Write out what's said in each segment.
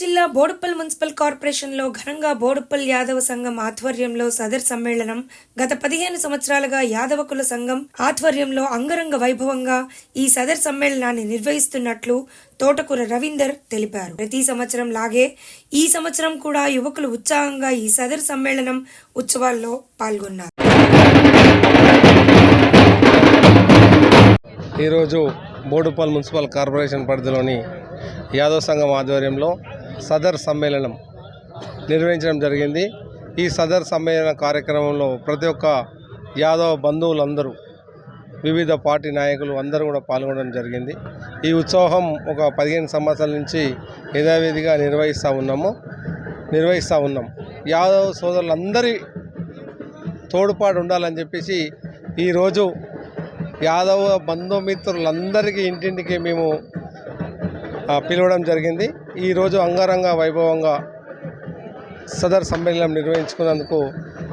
జిల్లా బోడుప్పల్ మున్సిపల్ కార్పొరేషన్లో ఘనంగా బోడుప్పల్ యాదవ సంఘం ఆధ్వర్యంలో సదర్ సమ్మేళనం గత పదిహేను సంవత్సరాలుగా యాదవ కుల సంఘం ఆధ్వర్యంలో అంగరంగ వైభవంగా ఈ సదర్ సమ్మేళనాన్ని నిర్వహిస్తున్నట్లు తోటకూర రవీందర్ తెలిపారు. ప్రతి సంవత్సరం లాగే ఈ సంవత్సరం కూడా యువకులు ఉత్సాహంగా ఈ సదర్ సమ్మేళనం ఉత్సవాల్లో పాల్గొన్నారు. ఈరోజు బోడుపల్ మున్సిపల్ కార్పొరేషన్ పరిధిలోని యాదవ్ సంఘం ఆధ్వర్యంలో సదర్ సమ్మేళనం నిర్వహించడం జరిగింది. ఈ సదర్ సమ్మేళన కార్యక్రమంలో ప్రతి ఒక్క యాదవ బంధువులందరూ వివిధ పార్టీ నాయకులు అందరూ కూడా పాల్గొనడం జరిగింది. ఈ ఉత్సవం ఒక పదిహేను సంవత్సరాల నుంచి యథావిధిగా నిర్వహిస్తూ ఉన్నాము. నిర్వహిస్తూ ఉన్నాం. యాదవ్ సోదరులందరి తోడ్పాటు ఉండాలని చెప్పేసి ఈరోజు యాదవ బంధుమిత్రులందరికీ ఇంటింటికి మేము పిలవడం జరిగింది. ఈరోజు అంగరంగ వైభవంగా సదర్ సమ్మేళనం నిర్వహించుకున్నందుకు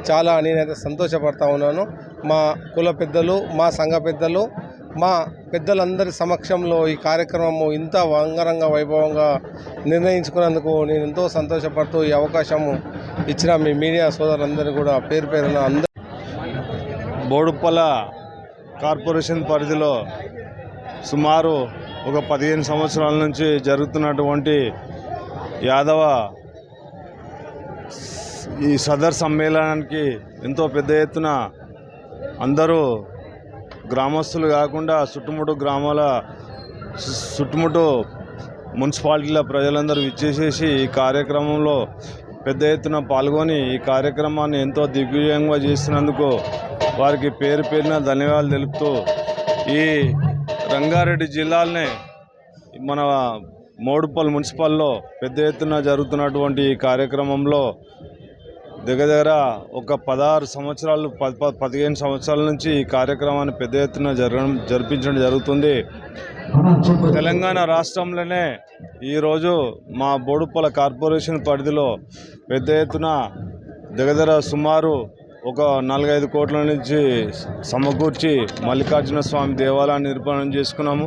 చాలా నేనైతే సంతోషపడతా ఉన్నాను. మా కుల పెద్దలు మా సంఘ పెద్దలు మా పెద్దలందరి సమక్షంలో ఈ కార్యక్రమము ఇంత అంగరంగ వైభవంగా నిర్ణయించుకున్నందుకు నేను ఎంతో సంతోషపడుతూ ఈ అవకాశము ఇచ్చిన మీ మీడియా సోదరులందరూ కూడా పేరు పేరున అందరూ బోడుప్పల కార్పొరేషన్ పరిధిలో సుమారు ఒక పదిహేను సంవత్సరాల నుంచి జరుగుతున్నటువంటి యాదవ ఈ సదర్ సమ్మేళనానికి ఎంతో పెద్ద ఎత్తున అందరూ గ్రామస్తులు కాకుండా చుట్టుముట్టు గ్రామాల చుట్టుముట్టు మున్సిపాలిటీల ప్రజలందరూ విచ్చేసేసి ఈ కార్యక్రమంలో పెద్ద ఎత్తున పాల్గొని ఈ కార్యక్రమాన్ని ఎంతో దిగ్విజయంగా చేసినందుకు వారికి పేరు పేరున ధన్యవాదాలు తెలుపుతూ ఈ రంగారెడ్డి జిల్లాలనే మన మోడుపల్ మున్సిపల్లో పెద్ద ఎత్తున జరుగుతున్నటువంటి ఈ కార్యక్రమంలో దగ్గర దగ్గర ఒక పదహారు సంవత్సరాలు పది పదిహేను సంవత్సరాల నుంచి ఈ కార్యక్రమాన్ని పెద్ద ఎత్తున జరగడం జరిపించడం జరుగుతుంది. తెలంగాణ రాష్ట్రంలోనే ఈరోజు మా బోడుపల్ల కార్పొరేషన్ పరిధిలో పెద్ద ఎత్తున దగ్గర సుమారు ఒక నాలుగైదు కోట్ల నుంచి సమకూర్చి మల్లికార్జున స్వామి దేవాలయాన్ని నిర్మాణం చేసుకున్నాము.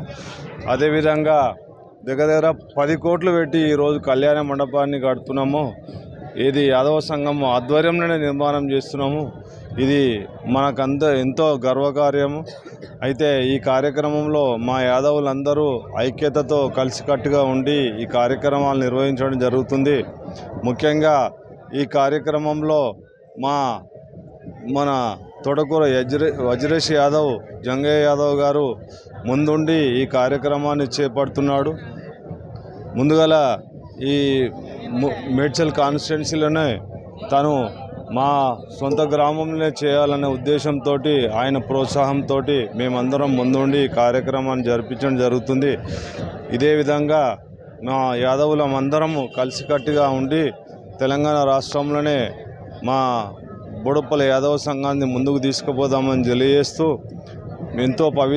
అదేవిధంగా దగ్గర దగ్గర పది కోట్లు పెట్టి ఈరోజు కళ్యాణ మండపాన్ని కడుతున్నాము. ఇది యాదవ సంఘం ఆధ్వర్యంలోనే నిర్మాణం చేస్తున్నాము. ఇది మనకంత ఎంతో గర్వకార్యము. అయితే ఈ కార్యక్రమంలో మా యాదవులందరూ ఐక్యతతో కలిసికట్టుగా ఉండి ఈ కార్యక్రమాలు నిర్వహించడం జరుగుతుంది. ముఖ్యంగా ఈ కార్యక్రమంలో మా మన తొడకూర యజ్రే వజ్రేష్ యాదవ్ జంగయ్య యాదవ్ గారు ముందుండి ఈ కార్యక్రమాన్ని చేపడుతున్నాడు. ముందుగల ఈ మేడ్చల్ కాన్స్టిట్యున్సీలోనే తను మా సొంత గ్రామంలో చేయాలనే ఉద్దేశంతో ఆయన ప్రోత్సాహంతో మేమందరం ముందుండి ఈ కార్యక్రమాన్ని జరిపించడం జరుగుతుంది. ఇదే విధంగా మా యాదవులం అందరము కలిసికట్టుగా ఉండి తెలంగాణ రాష్ట్రంలోనే మా బుడపల్లి యాదవ సంఘాన్ని ముందుకు తీసుకుపోదామని తెలియజేస్తూ ఎంతో పవి